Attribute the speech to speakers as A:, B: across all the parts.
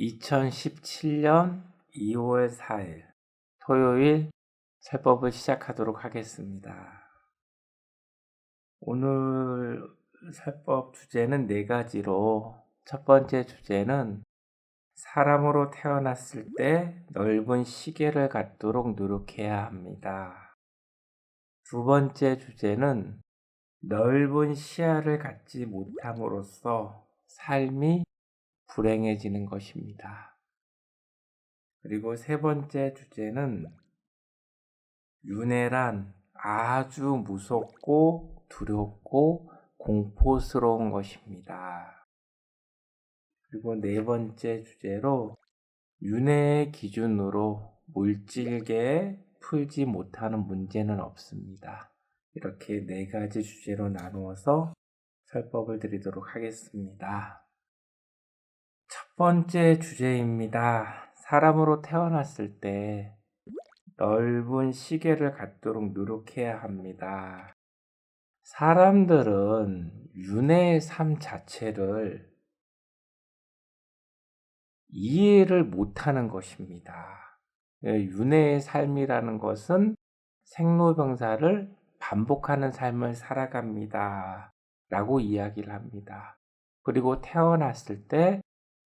A: 2017년 2월 4일 토요일 설법을 시작하도록 하겠습니다. 오늘 설법 주제는 네 가지로 첫 번째 주제는 사람으로 태어났을 때 넓은 시계를 갖도록 노력해야 합니다. 두 번째 주제는 넓은 시야를 갖지 못함으로써 삶이 불행해지는 것입니다. 그리고 세 번째 주제는 윤회란 아주 무섭고 두렵고 공포스러운 것입니다. 그리고 네 번째 주제로 윤회의 기준으로 물질계에 풀지 못하는 문제는 없습니다. 이렇게 네 가지 주제로 나누어서 설법을 드리도록 하겠습니다. 첫 번째 주제입니다. 사람으로 태어났을 때 넓은 시계를 갖도록 노력해야 합니다. 사람들은 윤회의 삶 자체를 이해를 못하는 것입니다. 예, 윤회의 삶이라는 것은 생로병사를 반복하는 삶을 살아갑니다. 라고 이야기를 합니다. 그리고 태어났을 때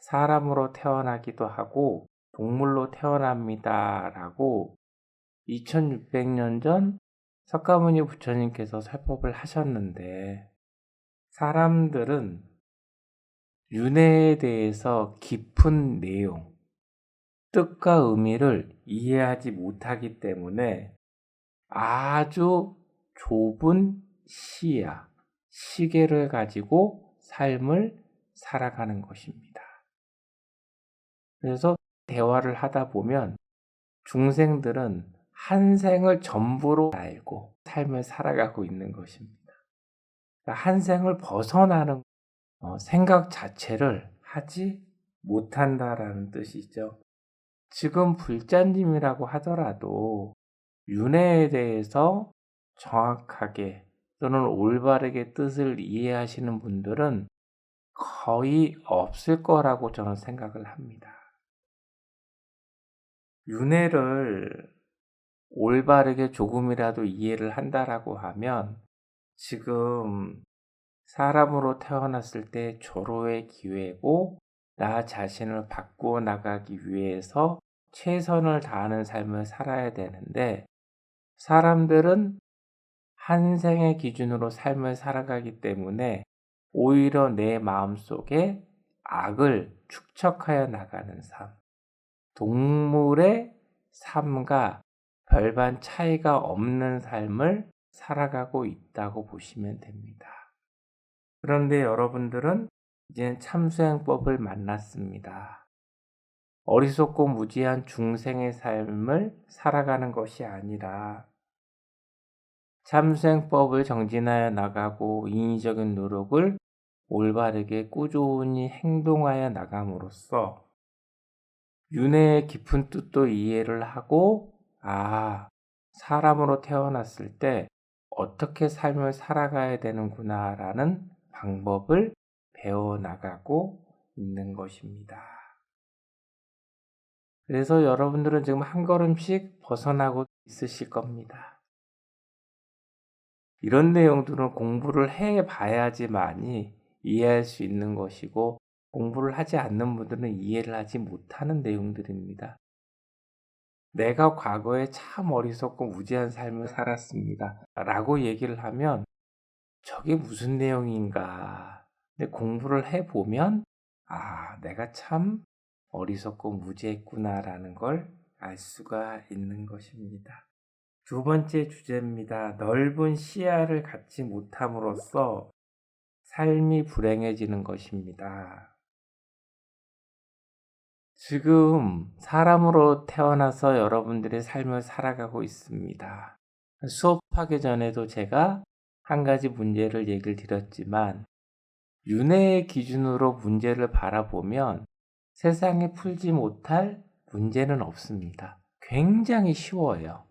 A: 사람으로 태어나기도 하고 동물로 태어납니다. 라고 2600년 전 석가모니 부처님께서 설법을 하셨는데 사람들은 윤회에 대해서 깊은 내용, 뜻과 의미를 이해하지 못하기 때문에 아주 좁은 시야, 시계를 가지고 삶을 살아가는 것입니다. 그래서 대화를 하다 보면 중생들은 한 생을 전부로 알고 삶을 살아가고 있는 것입니다. 그러니까 한 생을 벗어나는 어, 생각 자체를 하지 못한다라는 뜻이죠. 지금 불자님이라고 하더라도 윤회에 대해서 정확하게 또는 올바르게 뜻을 이해하시는 분들은 거의 없을 거라고 저는 생각을 합니다. 윤회를 올바르게 조금이라도 이해를 한다라고 하면 지금 사람으로 태어났을 때 조로의 기회고 나 자신을 바꾸어 나가기 위해서 최선을 다하는 삶을 살아야 되는데 사람들은 한 생의 기준으로 삶을 살아가기 때문에 오히려 내 마음 속에 악을 축적하여 나가는 삶, 동물의 삶과 별반 차이가 없는 삶을 살아가고 있다고 보시면 됩니다. 그런데 여러분들은 이제 참수행법을 만났습니다. 어리석고 무지한 중생의 삶을 살아가는 것이 아니라 참수행법을 정진하여 나가고 인위적인 노력을 올바르게 꾸준히 행동하여 나감으로써 윤회의 깊은 뜻도 이해를 하고 아 사람으로 태어났을 때 어떻게 삶을 살아가야 되는구나 라는 방법을 배워나가고 있는 것입니다. 그래서 여러분들은 지금 한 걸음씩 벗어나고 있으실 겁니다. 이런 내용들은 공부를 해 봐야지만이 이해할 수 있는 것이고 공부를 하지 않는 분들은 이해를 하지 못하는 내용들입니다. 내가 과거에 참 어리석고 무지한 삶을 살았습니다. 라고 얘기를 하면 저게 무슨 내용인가. 근데 공부를 해보면 아, 내가 참 어리석고 무지했구나라는 걸 알 수가 있는 것입니다. 두 번째 주제입니다. 넓은 시야를 갖지 못함으로써 삶이 불행해지는 것입니다. 지금 사람으로 태어나서 여러분들의 삶을 살아가고 있습니다. 수업하기 전에도 제가 한 가지 문제를 얘기를 드렸지만, 윤회의 기준으로 문제를 바라보면 세상에 풀지 못할 문제는 없습니다. 굉장히 쉬워요.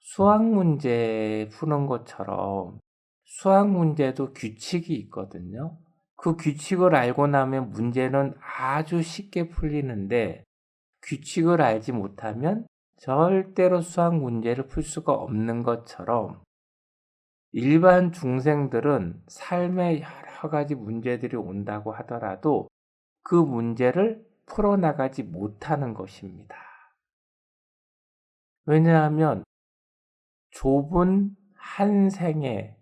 A: 수학 문제 푸는 것처럼 수학 문제도 규칙이 있거든요. 그 규칙을 알고 나면 문제는 아주 쉽게 풀리는데 규칙을 알지 못하면 절대로 수학 문제를 풀 수가 없는 것처럼 일반 중생들은 삶에 여러 가지 문제들이 온다고 하더라도 그 문제를 풀어나가지 못하는 것입니다. 왜냐하면 좁은 한 생의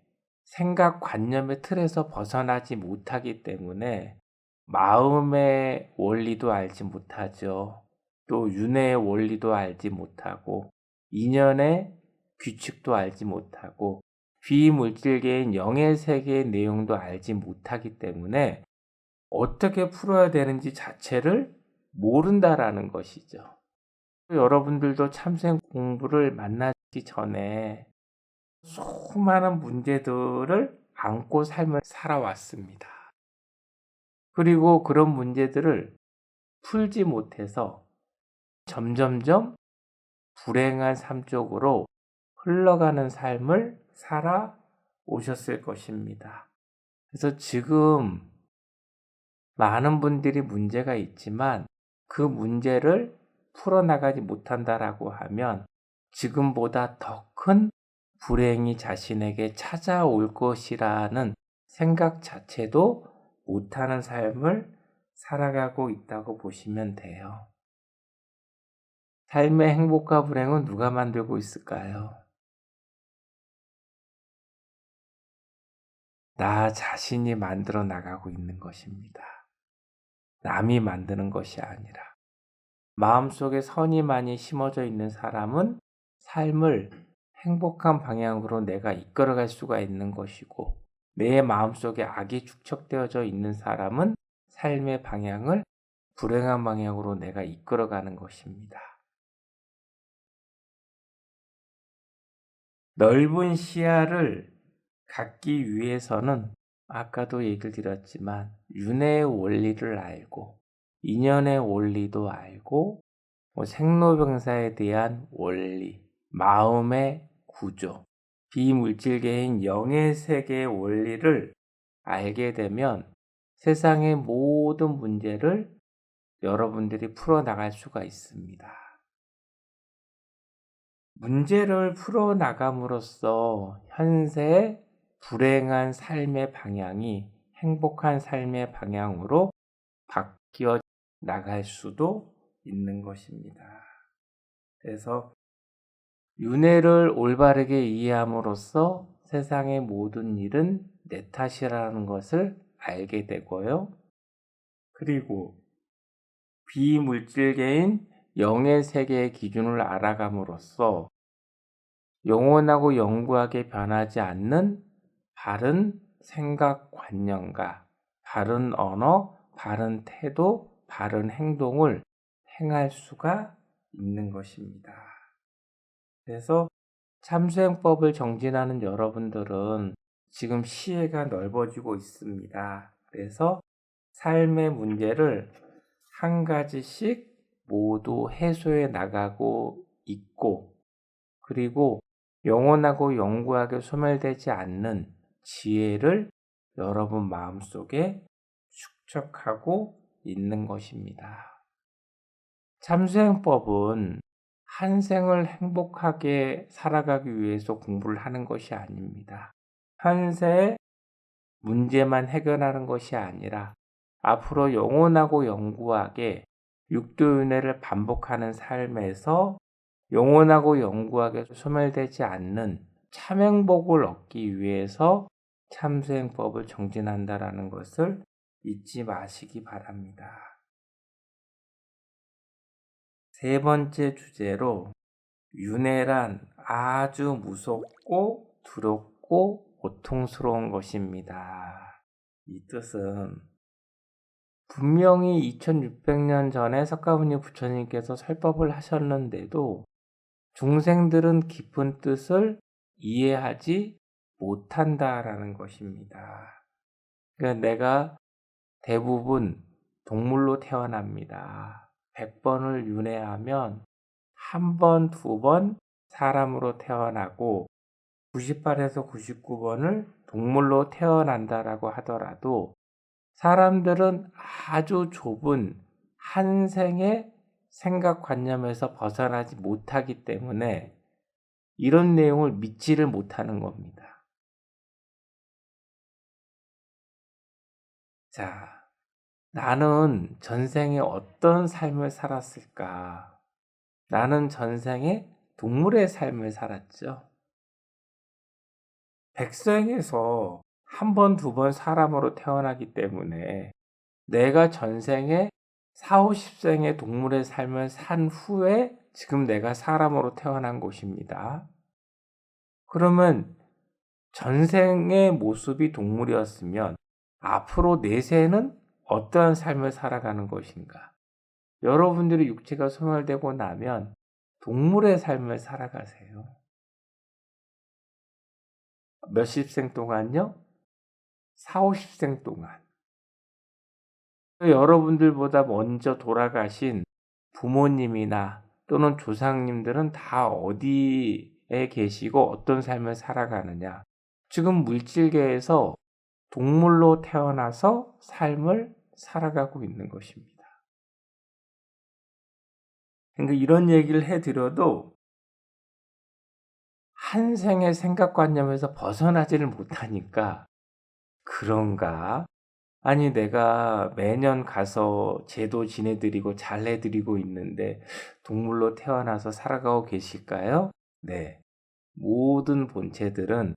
A: 생각 관념의 틀에서 벗어나지 못하기 때문에 마음의 원리도 알지 못하죠. 또 윤회의 원리도 알지 못하고 인연의 규칙도 알지 못하고 비물질계인 영의 세계의 내용도 알지 못하기 때문에 어떻게 풀어야 되는지 자체를 모른다라는 것이죠. 여러분들도 참생 공부를 만나기 전에 수많은 문제들을 안고 삶을 살아왔습니다. 그리고 그런 문제들을 풀지 못해서 점점점 불행한 삶 쪽으로 흘러가는 삶을 살아 오셨을 것입니다. 그래서 지금 많은 분들이 문제가 있지만 그 문제를 풀어나가지 못한다라고 하면 지금보다 더 큰 불행이 자신에게 찾아올 것이라는 생각 자체도 못하는 삶을 살아가고 있다고 보시면 돼요. 삶의 행복과 불행은 누가 만들고 있을까요? 나 자신이 만들어 나가고 있는 것입니다. 남이 만드는 것이 아니라. 마음속에 선이 많이 심어져 있는 사람은 삶을 행복한 방향으로 내가 이끌어갈 수가 있는 것이고, 내 마음속에 악이 축적되어져 있는 사람은 삶의 방향을 불행한 방향으로 내가 이끌어가는 것입니다. 넓은 시야를 갖기 위해서는 아까도 얘기를 드렸지만 윤회의 원리를 알고 인연의 원리도 알고 뭐 생로병사에 대한 원리, 마음의 구조, 비물질계인 영의 세계의 원리를 알게 되면 세상의 모든 문제를 여러분들이 풀어나갈 수가 있습니다. 문제를 풀어나감으로써 현세 불행한 삶의 방향이 행복한 삶의 방향으로 바뀌어 나갈 수도 있는 것입니다. 그래서 윤회를 올바르게 이해함으로써 세상의 모든 일은 내 탓이라는 것을 알게 되고요. 그리고 비물질계인 영의 세계의 기준을 알아감으로써 영원하고 영구하게 변하지 않는 바른 생각 관념과 바른 언어, 바른 태도, 바른 행동을 행할 수가 있는 것입니다. 그래서 참수행법을 정진하는 여러분들은 지금 시혜가 넓어지고 있습니다. 그래서 삶의 문제를 한 가지씩 모두 해소해 나가고 있고, 그리고 영원하고 영구하게 소멸되지 않는 지혜를 여러분 마음속에 축적하고 있는 것입니다. 참수행법은 한 생을 행복하게 살아가기 위해서 공부를 하는 것이 아닙니다. 한세의 문제만 해결하는 것이 아니라 앞으로 영원하고 영구하게 육도윤회를 반복하는 삶에서 영원하고 영구하게 소멸되지 않는 참행복을 얻기 위해서 참수행법을 정진한다라는 것을 잊지 마시기 바랍니다. 세 번째 주제로 윤회란 아주 무섭고 두렵고 고통스러운 것입니다. 이 뜻은 분명히 2600년 전에 석가모니 부처님께서 설법을 하셨는데도 중생들은 깊은 뜻을 이해하지 못한다라는 것입니다. 그러니까 내가 대부분 동물로 태어납니다. 100번을 윤회하면 한 번, 두 번 사람으로 태어나고 98에서 99번을 동물로 태어난다라고 하더라도 사람들은 아주 좁은 한 생의 생각관념에서 벗어나지 못하기 때문에 이런 내용을 믿지를 못하는 겁니다. 자, 나는 전생에 어떤 삶을 살았을까? 나는 전생에 동물의 삶을 살았죠. 백성에서 한 번, 두 번 사람으로 태어나기 때문에 내가 전생에 4, 50생의 동물의 삶을 산 후에 지금 내가 사람으로 태어난 것입니다. 그러면 전생의 모습이 동물이었으면 앞으로 내세는 어떠한 삶을 살아가는 것인가? 여러분들이 육체가 소멸되고 나면 동물의 삶을 살아가세요. 몇십 생 동안요? 4, 50생 동안. 여러분들보다 먼저 돌아가신 부모님이나 또는 조상님들은 다 어디에 계시고 어떤 삶을 살아가느냐. 지금 물질계에서 동물로 태어나서 삶을 살아가고 있는 것입니다. 그러니까 이런 얘기를 해드려도 한 생의 생각관념에서 벗어나지를 못하니까 그런가? 아니, 내가 매년 가서 제도 지내드리고 잘 해드리고 있는데 동물로 태어나서 살아가고 계실까요? 네. 모든 본체들은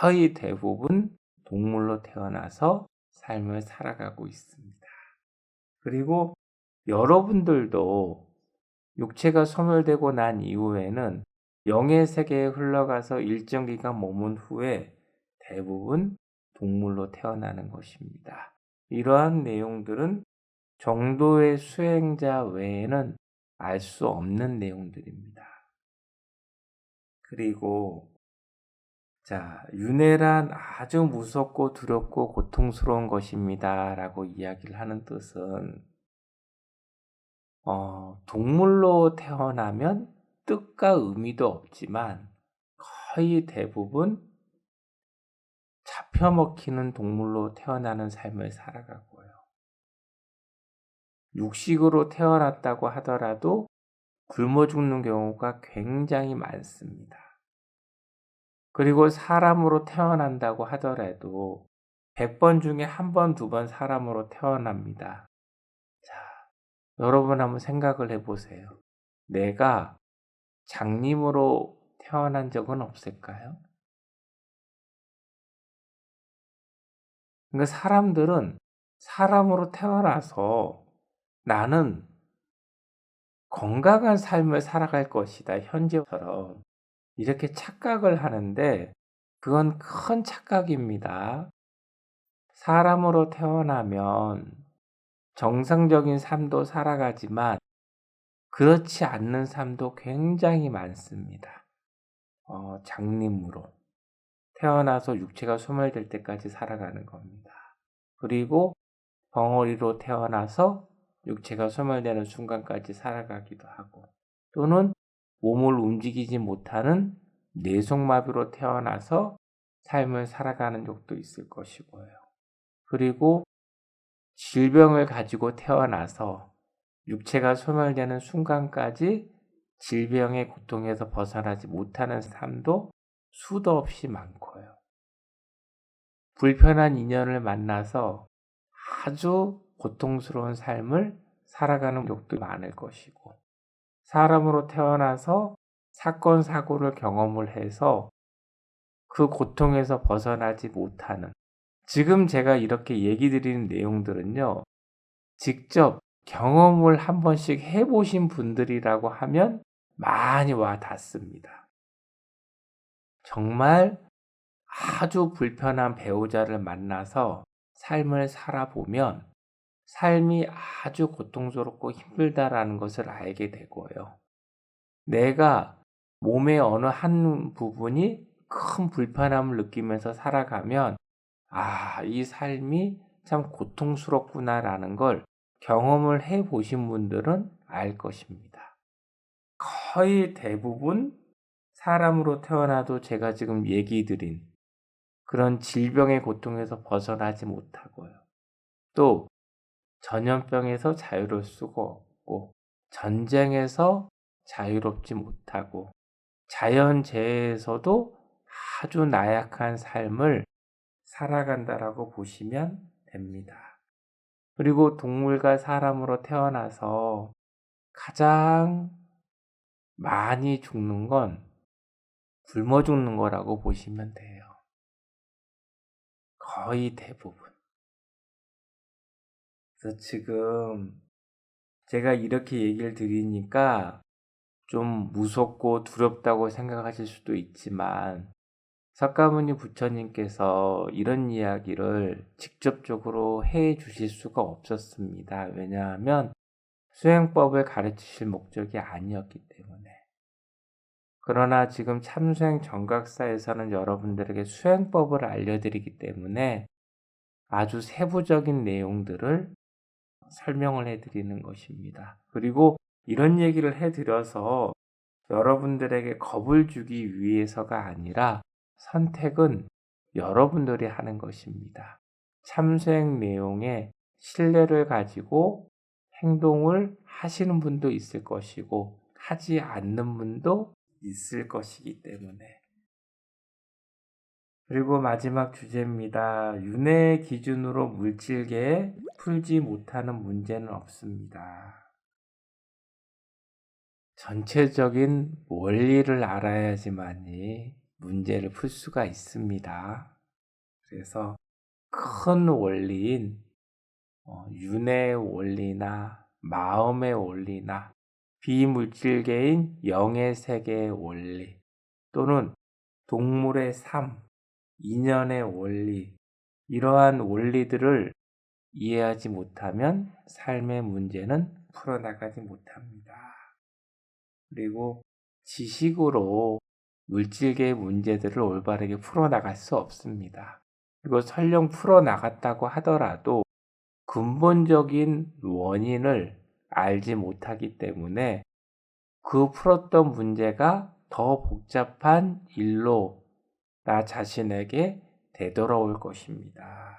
A: 거의 대부분 동물로 태어나서 삶을 살아가고 있습니다. 그리고 여러분들도 육체가 소멸되고 난 이후에는 영의 세계에 흘러가서 일정 기간 머문 후에 대부분 동물로 태어나는 것입니다. 이러한 내용들은 정도의 수행자 외에는 알 수 없는 내용들입니다. 그리고 자, 윤회란 아주 무섭고 두렵고 고통스러운 것입니다. 라고 이야기를 하는 뜻은 어, 동물로 태어나면 뜻과 의미도 없지만 거의 대부분 잡혀먹히는 동물로 태어나는 삶을 살아가고요. 육식으로 태어났다고 하더라도 굶어 죽는 경우가 굉장히 많습니다. 그리고 사람으로 태어난다고 하더라도 100번 중에 한 번, 두 번 사람으로 태어납니다. 자, 여러분 한번 생각을 해보세요. 내가 장님으로 태어난 적은 없을까요? 그러니까 사람들은 사람으로 태어나서 나는 건강한 삶을 살아갈 것이다. 현재처럼. 이렇게 착각을 하는데 그건 큰 착각입니다. 사람으로 태어나면 정상적인 삶도 살아가지만 그렇지 않는 삶도 굉장히 많습니다. 어, 장님으로. 태어나서 육체가 소멸될 때까지 살아가는 겁니다. 그리고 벙어리로 태어나서 육체가 소멸되는 순간까지 살아가기도 하고 또는 몸을 움직이지 못하는 뇌속마비로 태어나서 삶을 살아가는 적도 있을 것이고요. 그리고 질병을 가지고 태어나서 육체가 소멸되는 순간까지 질병의 고통에서 벗어나지 못하는 삶도 수도 없이 많고요. 불편한 인연을 만나서 아주 고통스러운 삶을 살아가는 적도 많을 것이고, 사람으로 태어나서 사건, 사고를 경험을 해서 그 고통에서 벗어나지 못하는, 지금 제가 이렇게 얘기 드리는 내용들은요, 직접 경험을 한 번씩 해보신 분들이라고 하면 많이 와 닿습니다. 정말 아주 불편한 배우자를 만나서 삶을 살아보면 삶이 아주 고통스럽고 힘들다라는 것을 알게 되고요. 내가 몸의 어느 한 부분이 큰 불편함을 느끼면서 살아가면 아, 이 삶이 참 고통스럽구나라는 걸 경험을 해 보신 분들은 알 것입니다. 거의 대부분 사람으로 태어나도 제가 지금 얘기 드린 그런 질병의 고통에서 벗어나지 못하고요. 또 전염병에서 자유로울 수가 없고 전쟁에서 자유롭지 못하고 자연재해에서도 아주 나약한 삶을 살아간다라고 보시면 됩니다. 그리고 동물과 사람으로 태어나서 가장 많이 죽는 건 굶어 죽는 거라고 보시면 돼요. 거의 대부분. 그래서 지금 제가 이렇게 얘기를 드리니까 좀 무섭고 두렵다고 생각하실 수도 있지만 석가모니 부처님께서 이런 이야기를 직접적으로 해 주실 수가 없었습니다. 왜냐하면 수행법을 가르치실 목적이 아니었기 때문에. 그러나 지금 참수행 정각사에서는 여러분들에게 수행법을 알려드리기 때문에 아주 세부적인 내용들을 설명을 해드리는 것입니다. 그리고 이런 얘기를 해드려서 여러분들에게 겁을 주기 위해서가 아니라 선택은 여러분들이 하는 것입니다. 참수행 내용에 신뢰를 가지고 행동을 하시는 분도 있을 것이고 하지 않는 분도 있을 것이기 때문에. 그리고 마지막 주제입니다. 윤회 기준으로 물질계에 풀지 못하는 문제는 없습니다. 전체적인 원리를 알아야지만이 문제를 풀 수가 있습니다. 그래서 큰 원리인 어, 윤의 원리나 마음의 원리나 비물질계인 영의 세계의 원리 또는 동물의 삶, 인연의 원리 이러한 원리들을 이해하지 못하면 삶의 문제는 풀어나가지 못합니다. 그리고 지식으로 물질계의 문제들을 올바르게 풀어나갈 수 없습니다. 그리고 설령 풀어나갔다고 하더라도 근본적인 원인을 알지 못하기 때문에 그 풀었던 문제가 더 복잡한 일로 나 자신에게 되돌아올 것입니다.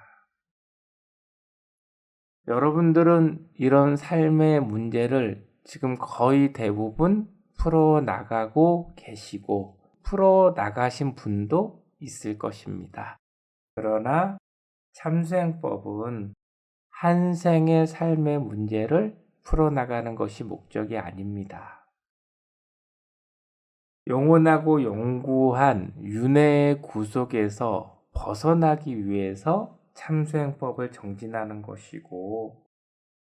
A: 여러분들은 이런 삶의 문제를 지금 거의 대부분 풀어나가고 계시고 풀어나가신 분도 있을 것입니다. 그러나 참수행법은 한 생의 삶의 문제를 풀어나가는 것이 목적이 아닙니다. 영원하고 영구한 윤회의 구속에서 벗어나기 위해서 참수행법을 정진하는 것이고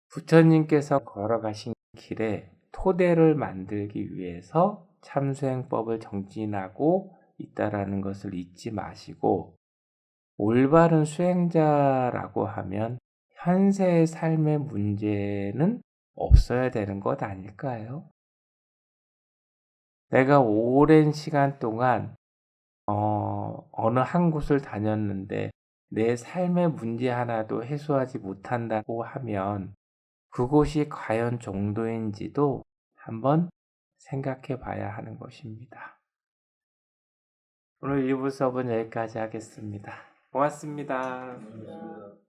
A: 부처님께서 걸어가신 길에 토대를 만들기 위해서 참수행법을 정진하고 있다라는 것을 잊지 마시고 올바른 수행자라고 하면 현세의 삶의 문제는 없어야 되는 것 아닐까요? 내가 오랜 시간 동안 어, 어느 한 곳을 다녔는데 내 삶의 문제 하나도 해소하지 못한다고 하면 그곳이 과연 정도인지도 한번 생각해 봐야 하는 것입니다. 오늘 1부 수업은 여기까지 하겠습니다. 고맙습니다.
B: 감사합니다.